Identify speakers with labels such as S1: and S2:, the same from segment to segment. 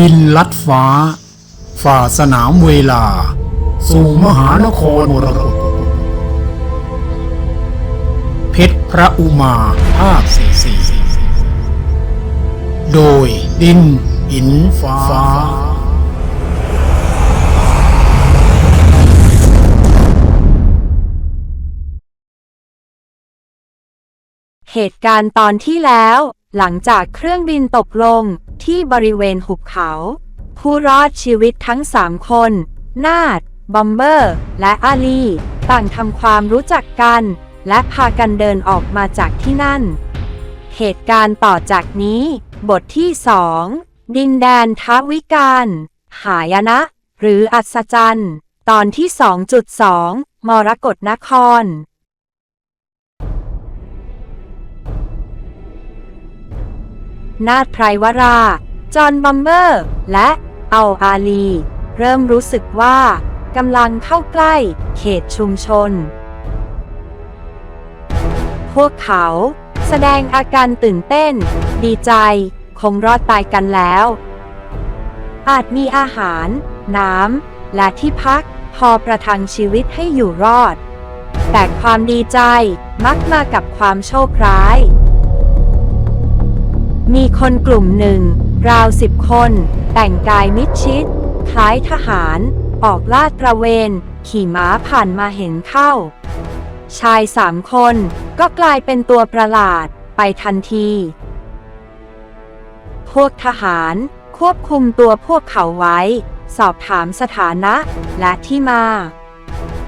S1: บินลัดฟ้า ฝ่าสนามเวลา สู่มหานครมรกตเพชรพระอุมาภาคสี่สี่โดยดินหินฟ้า
S2: เหตุการณ์ตอนที่แล้ว หลังจากเครื่องบินตกลงที่บริเวณหุบเขา ผู้รอดชีวิตทั้งสามคน นาดบอมเบอร์ และอาลี ต่างทำความรู้จักกัน และพากันเดินออกมาจากที่นั่น เหตุการณ์ต่อจากนี้ บทที่สองดินแดนทวิการ หายนะ หรืออัศจรรย์ ตอนที่ 2.2 มรกตนคร นาดไพรวรา จอห์นบอมเบอร์ และเอาอาลี เริ่มรู้สึกว่ากำลังเข้าใกล้เขตชุมชน พวกเขาแสดงอาการตื่นเต้น ดีใจ คงรอดตายกันแล้ว อาจมีอาหาร น้ำ และที่พักพอประทังชีวิตให้อยู่รอด แต่ความดีใจมักมากับความโชคร้าย มีคนกลุ่มหนึ่ง ราวสิบคน แต่งกายมิดชิด คล้ายทหาร ออกลาดตระเวน ขี่ม้าผ่านมาเห็นเข้า ชายสามคนก็กลายเป็นตัวประหลาดไปทันที พวกทหารควบคุมตัวพวกเขาไว้ สอบถามสถานะและที่มา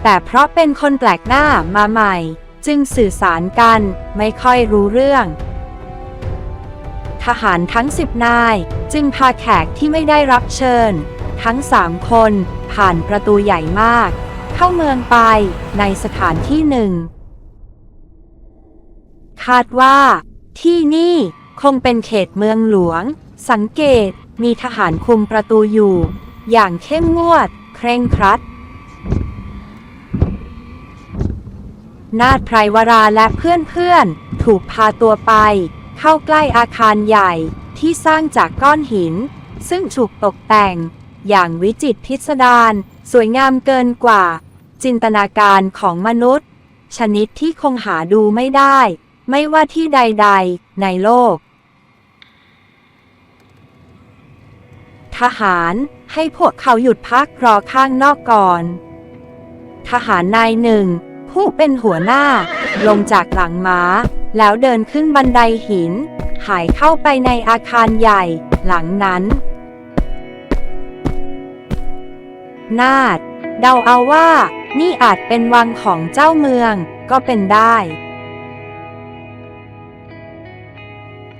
S2: แต่เพราะเป็นคนแปลกหน้ามาใหม่ จึงสื่อสารกันไม่ค่อยรู้เรื่อง ทหารทั้งสิบนาย จึงพาแขกที่ไม่ได้รับเชิญ ทั้งสามคนผ่านประตูใหญ่มาก เข้าเมืองไปในสถานที่หนึ่ง คาดว่า ที่นี่คงเป็นเขตเมืองหลวง สังเกตมีทหารคุมประตูอยู่ อย่างเข้มงวด เคร่งครัด นาดไพรวราและเพื่อนๆ ถูกพาตัวไป เข้าใกล้อาคารใหญ่ที่สร้างจากก้อนหิน ซึ่งถูกตกแต่ง อย่างวิจิตรพิสดารสวยงามเกินกว่า จินตนาการของมนุษย์ ชนิดที่คงหาดูไม่ได้ ไม่ว่าที่ใดๆ ในโลก ทหารให้พวกเขาหยุดพักรอข้างนอกก่อน ทหารนายหนึ่ง ผู้เป็นหัวหน้าลงจากหลังม้า แล้วเดินขึ้นบันไดหิน หายเข้าไปในอาคารใหญ่ หลังนั้น นาด เดาเอาว่า นี่อาจเป็นวังของเจ้าเมือง ก็เป็นได้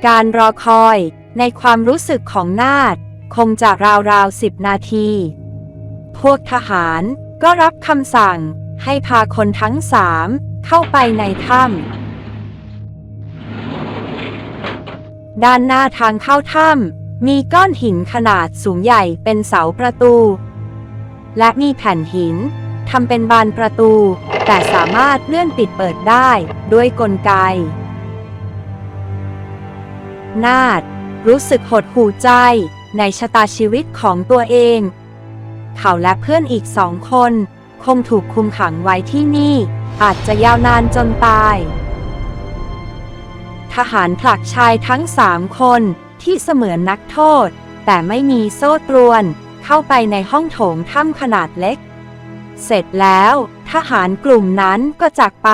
S2: การรอคอยในความรู้สึกของนาด คงจะราวๆสิบนาที พวกทหารก็รับคำสั่งให้พาคนทั้งสามเข้าไปในถ้ำ ด้านหน้าทางเข้าถ้ำมีก้อนหินขนาดสูงใหญ่เป็นเสาประตู และมีแผ่นหินทำเป็นบานประตู แต่สามารถเลื่อนปิดเปิดได้ด้วยกลไก นาดรู้สึกหดหู่ใจในชะตาชีวิตของตัวเอง เขาและเพื่อนอีกสองคน คงถูกคุมขังไว้ที่นี่ อาจจะยาวนานจนตาย ทหารผลักชายทั้งสามคนที่เสมือนนักโทษ แต่ไม่มีโซ่ตรวน เข้าไปในห้องโถงถ้ำขนาดเล็ก เสร็จแล้ว ทหารกลุ่มนั้นก็จากไป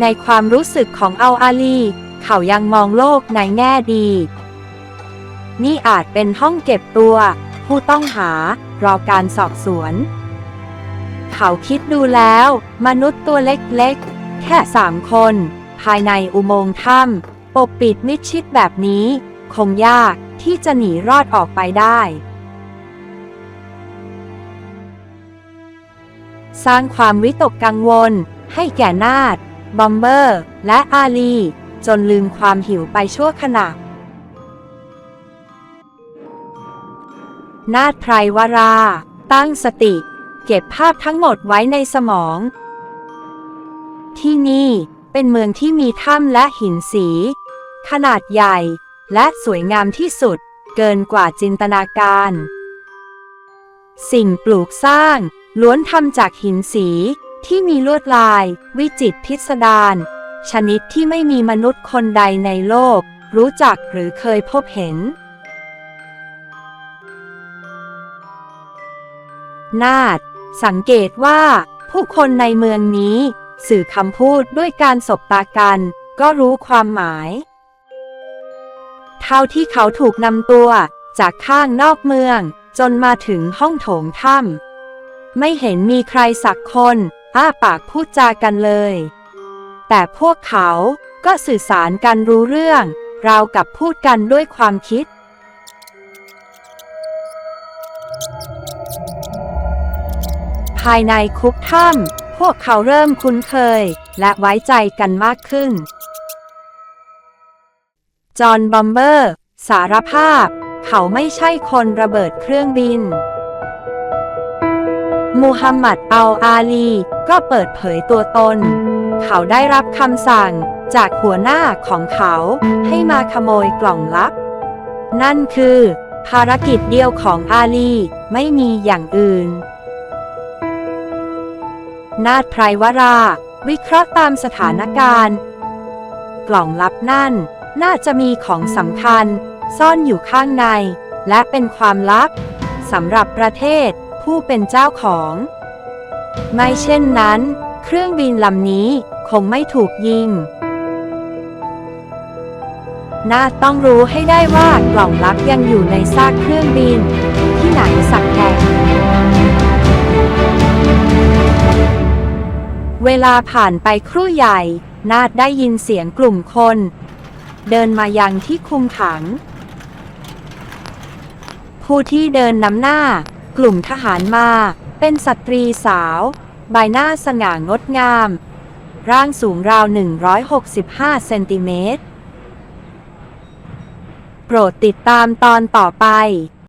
S2: ในความรู้สึกของเอาอาลี เขายังมองโลกในแง่ดี นี่อาจเป็นห้องเก็บตัว ผู้ต้องหารอการสอบสวน เขาคิดดูแล้ว มนุษย์ตัวเล็กๆ แค่สามคน ภายในอุโมงค์ถ้ำปกปิดมิดชิดแบบนี้ คงยากที่จะหนีรอดออกไปได้ สร้างความวิตกกังวล ให้แก่นาดบอมเบอร์ และอาลี จนลืมความหิวไปชั่วขณะนาดไพรวรา ตั้งสติ เก็บภาพทั้งหมดไว้ในสมอง ที่นี่เป็นเมืองที่มีถ้ำและหินสี ขนาดใหญ่และสวยงามที่สุดเกินกว่าจินตนาการ สิ่งปลูกสร้างล้วนทำจากหินสีที่มีลวดลาย วิจิตรพิสดารชนิดที่ไม่มีมนุษย์คนใดในโลก รู้จักหรือเคยพบเห็น นาด สังเกตว่า ผู้คนในเมืองนี้ สื่อคำพูดด้วยการสบตากัน ก็รู้ความหมาย เท่าที่เขาถูกนำตัว จากข้างนอกเมือง จนมาถึงห้องโถงถ้ำไม่เห็นมีใครสักคนอ้าปากพูดจากันเลย แต่พวกเขาก็สื่อสารกันรู้เรื่อง ราวกับพูดกันด้วยความคิด ภายในคุกถ้ำพวกเขาเริ่มคุ้นเคย และไว้ใจกันมากขึ้น จอห์นบอมเบอร์ สารภาพ เขาไม่ใช่คนระเบิดเครื่องบิน มูฮัมหมัดอัลอาลี ก็เปิดเผยตัวตน เขาได้รับคำสั่งจากหัวหน้าของเขาให้มาขโมยกล่องลับ นั่นคือ ภารกิจเดียวของอาลี ไม่มีอย่างอื่น นาฏไพรวรา วิเคราะห์ตามสถานการณ์ กล่องลับนั่น น่าจะมีของสำคัญ ซ่อนอยู่ข้างใน และเป็นความลับสำหรับประเทศผู้เป็นเจ้าของ ไม่เช่นนั้น เครื่องบินลำนี้คงไม่ถูกยิงนาฏต้องรู้ให้ได้ว่ากล่องลับยังอยู่ในซากเครื่องบิน ที่ไหนสักแห่ง เวลาผ่านไปครู่ใหญ่ นาดได้ยินเสียงกลุ่มคน เดินมายังที่คุมขัง ผู้ที่เดินนำหน้ากลุ่มทหารมา เป็นสตรีสาว ใบหน้าสง่างดงาม ร่างสูงราว 165 เซนติเมตร โปรดติดตามตอนต่อไป